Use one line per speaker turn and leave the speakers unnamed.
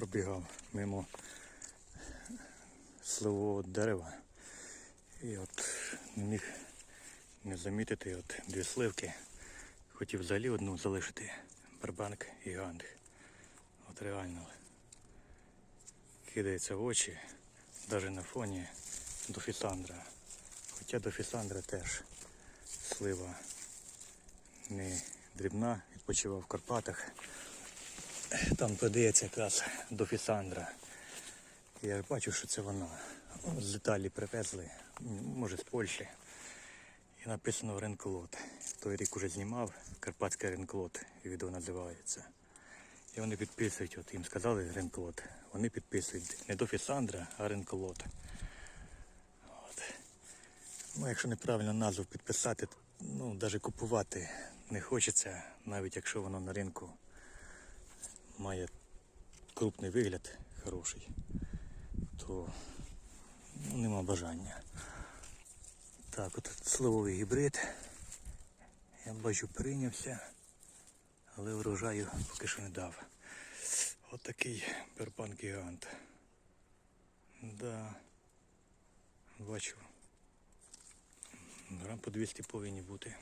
пробігав мимо сливового дерева. І от не міг не замітити от дві сливки. Хотів взагалі одну залишити. Барбанк і ганг. От реально кидається в очі, навіть на фоні дофісандра. Хоча дофісандра теж слива не дрібна, відпочивав в Карпатах. Там подається якраз дофісандра. Я бачу, що це вона. Ну, З Італії привезли, може з Польщі. І написано ринклот. Той рік уже знімав Карпатський ринклот, відео називається. І вони підписують, от їм сказали ринклот. Вони підписують не дофісандра, а ринклот. От. Ну, якщо неправильно назву підписати, ну, навіть купувати не хочеться, навіть якщо воно на ринку має крупний вигляд хороший, то ну, нема бажання. Так, от сливовий гібрид. Я бачу прийнявся, але врожаю поки що не дав. От такий перпан гігант. Да. Бачу. Грам по 200 повинні бути.